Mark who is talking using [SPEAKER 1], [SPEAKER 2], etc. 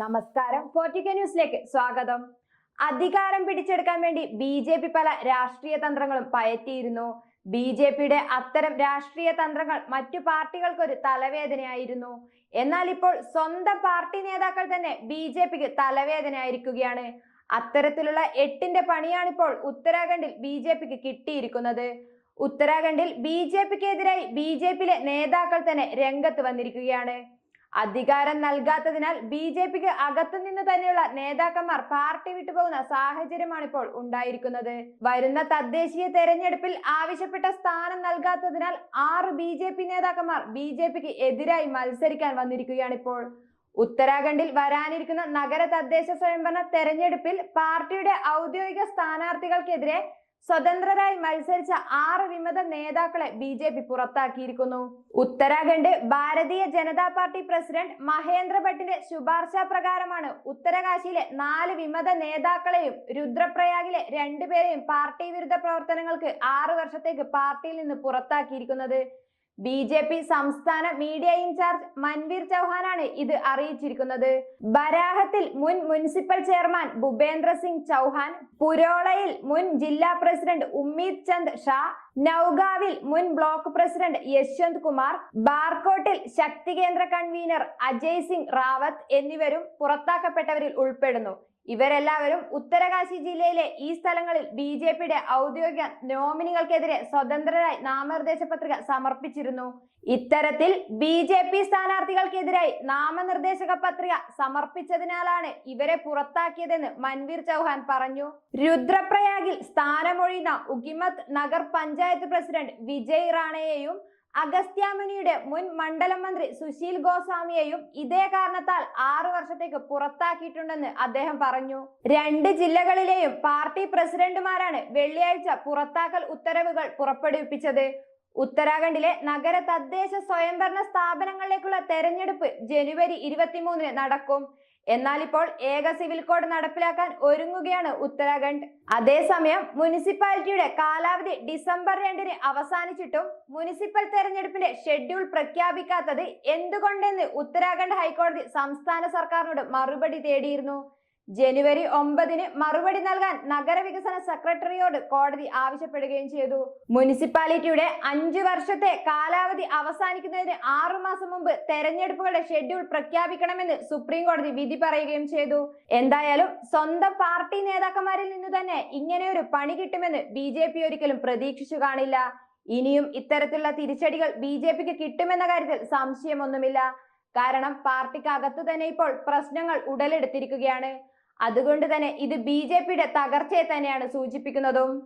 [SPEAKER 1] നമസ്കാരം പോർട്ടിക്ക ന്യൂസിലേക്ക് സ്വാഗതം അധികാരം പിടിച്ചെടുക്കാൻ വേണ്ടി ബി ജെ പി പല രാഷ്ട്രീയ തന്ത്രങ്ങളും പയറ്റിയിരുന്നു ബി ജെ പിയുടെ അത്തരം രാഷ്ട്രീയ തന്ത്രങ്ങൾ മറ്റു പാർട്ടികൾക്കൊരു തലവേദനയായിരുന്നു എന്നാൽ ഇപ്പോൾ സ്വന്തം പാർട്ടി നേതാക്കൾ തന്നെ ബി ജെ പിക്ക് തലവേദനയായിരിക്കുകയാണ് അത്തരത്തിലുള്ള എട്ടിന്റെ പണിയാണിപ്പോൾ ഉത്തരാഖണ്ഡിൽ ബി ജെ പിക്ക് കിട്ടിയിരിക്കുന്നത് ഉത്തരാഖണ്ഡിൽ ബി ജെ പിക്കെതിരായി ബി ജെ പിയിലെ നേതാക്കൾ തന്നെ രംഗത്ത് വന്നിരിക്കുകയാണ് അധികാരം നൽകാത്തതിനാൽ ബി ജെ പിക്ക് അകത്തുനിന്ന് തന്നെയുള്ള നേതാക്കന്മാർ പാർട്ടി വിട്ടുപോകുന്ന സാഹചര്യമാണ് ഇപ്പോൾ ഉണ്ടായിരിക്കുന്നത് വരുന്ന തദ്ദേശീയ തെരഞ്ഞെടുപ്പിൽ ആവശ്യപ്പെട്ട സ്ഥാനം നൽകാത്തതിനാൽ ആറ് ബി ജെ പി നേതാക്കന്മാർ ബി ജെ പിക്ക് എതിരായി മത്സരിക്കാൻ വന്നിരിക്കുകയാണ് ഇപ്പോൾ ഉത്തരാഖണ്ഡിൽ വരാനിരിക്കുന്ന നഗര തദ്ദേശ സ്വയംഭരണ തെരഞ്ഞെടുപ്പിൽ പാർട്ടിയുടെ ഔദ്യോഗിക സ്ഥാനാർത്ഥികൾക്കെതിരെ സ്വതന്ത്രരായി മത്സരിച്ച ആറ് വിമത നേതാക്കളെ ബി ജെ പി പുറത്താക്കിയിരിക്കുന്നു ഉത്തരാഖണ്ഡ് ഭാരതീയ ജനതാ പാർട്ടി പ്രസിഡന്റ് മഹേന്ദ്ര ഭട്ടിന്റെ ശുപാർശ പ്രകാരമാണ് ഉത്തരകാശിയിലെ നാല് വിമത നേതാക്കളെയും രുദ്രപ്രയാഗിലെ രണ്ടുപേരെയും പാർട്ടി വിരുദ്ധ പ്രവർത്തനങ്ങൾക്ക് ആറു വർഷത്തേക്ക് പാർട്ടിയിൽ നിന്ന് പുറത്താക്കിയിരിക്കുന്നത് ബി ജെ പി സംസ്ഥാന മീഡിയ ഇൻചാർജ് മൻവീർ ചൗഹാനാണ് ഇത് അറിയിച്ചിരിക്കുന്നത് ബരാഹത്തിൽ മുൻ മുനിസിപ്പൽ ചെയർമാൻ ഭൂപേന്ദ്ര സിംഗ് ചൗഹാൻ പുരോളയിൽ മുൻ ജില്ലാ പ്രസിഡന്റ് ഉമ്മീദ് ചന്ദ് ഷാ നൌഗാവിൽ മുൻ ബ്ലോക്ക് പ്രസിഡന്റ് യശ്വന്ത് കുമാർ ബാർക്കോട്ടിൽ ശക്തി കേന്ദ്ര കൺവീനർ അജയ് സിംഗ് റാവത്ത് എന്നിവരും പുറത്താക്കപ്പെട്ടവരിൽ ഉൾപ്പെടുന്നു ഇവരെല്ലാവരും ഉത്തരകാശി ജില്ലയിലെ ഈ സ്ഥലങ്ങളിൽ ബി ജെ പിയുടെ ഔദ്യോഗിക നോമിനികൾക്കെതിരെ സ്വതന്ത്രരായി നാമനിർദ്ദേശ പത്രിക സമർപ്പിച്ചിരുന്നു ഇത്തരത്തിൽ ബി ജെ പി സ്ഥാനാർത്ഥികൾക്കെതിരായി നാമനിർദ്ദേശക പത്രിക സമർപ്പിച്ചതിനാലാണ് ഇവരെ പുറത്താക്കിയതെന്ന് മൻവീർ ചൗഹാൻ പറഞ്ഞു രുദ്രപ്രയാഗിൽ സ്ഥാനമൊഴിയുന്ന ഉഗിമത് നഗർ പഞ്ചായത്ത് പ്രസിഡന്റ് വിജയ് റാണയെയും അഗസ്ത്യാമുനിയുടെ മുൻ മണ്ഡലം മന്ത്രി സുശീൽ ഗോസ്വാമിയെയും ഇതേ കാരണത്താൽ ആറു വർഷത്തേക്ക് പുറത്താക്കിയിട്ടുണ്ടെന്ന് അദ്ദേഹം പറഞ്ഞു രണ്ട് ജില്ലകളിലെയും പാർട്ടി പ്രസിഡന്റുമാരാണ് വെള്ളിയാഴ്ച പുറത്താക്കൽ ഉത്തരവുകൾ പുറപ്പെടുവിപ്പിച്ചത് ഉത്തരാഖണ്ഡിലെ നഗര തദ്ദേശ സ്വയംഭരണ സ്ഥാപനങ്ങളിലേക്കുള്ള തെരഞ്ഞെടുപ്പ് ജനുവരി ഇരുപത്തിമൂന്നിന് നടക്കും എന്നാൽ ഇപ്പോൾ ഏക സിവിൽ കോഡ് നടപ്പിലാക്കാൻ ഒരുങ്ങുകയാണ് ഉത്തരാഖണ്ഡ് അതേസമയം മുനിസിപ്പാലിറ്റിയുടെ കാലാവധി ഡിസംബർ രണ്ടിന് അവസാനിച്ചിട്ടും മുനിസിപ്പൽ തെരഞ്ഞെടുപ്പിന്റെ ഷെഡ്യൂൾ പ്രഖ്യാപിക്കാത്തത് എന്തുകൊണ്ടെന്ന് ഉത്തരാഖണ്ഡ് ഹൈക്കോടതി സംസ്ഥാന സർക്കാരിനോട് മറുപടി തേടിയിരുന്നു ജനുവരി ഒമ്പതിന് മറുപടി നൽകാൻ നഗരവികസന സെക്രട്ടറിയോട് കോടതി ആവശ്യപ്പെടുകയും ചെയ്തു മുനിസിപ്പാലിറ്റിയുടെ അഞ്ചു വർഷത്തെ കാലാവധി അവസാനിക്കുന്നതിന് ആറുമാസം മുമ്പ് തെരഞ്ഞെടുപ്പുകളുടെ ഷെഡ്യൂൾ പ്രഖ്യാപിക്കണമെന്ന് സുപ്രീം കോടതി വിധി പറയുകയും ചെയ്തു എന്തായാലും സ്വന്തം പാർട്ടി നേതാക്കന്മാരിൽ നിന്ന് തന്നെ ഇങ്ങനെയൊരു പണി കിട്ടുമെന്ന് ബി ഒരിക്കലും പ്രതീക്ഷിച്ചു കാണില്ല ഇനിയും ഇത്തരത്തിലുള്ള തിരിച്ചടികൾ ബി ജെ പിക്ക് കിട്ടുമെന്ന കാര്യത്തിൽ സംശയമൊന്നുമില്ല കാരണം പാർട്ടിക്കകത്ത് തന്നെ ഇപ്പോൾ പ്രശ്നങ്ങൾ ഉടലെടുത്തിരിക്കുകയാണ് അതുകൊണ്ട് തന്നെ ഇത് ബി ജെ പിയുടെ തകർച്ചയെ തന്നെയാണ് സൂചിപ്പിക്കുന്നതും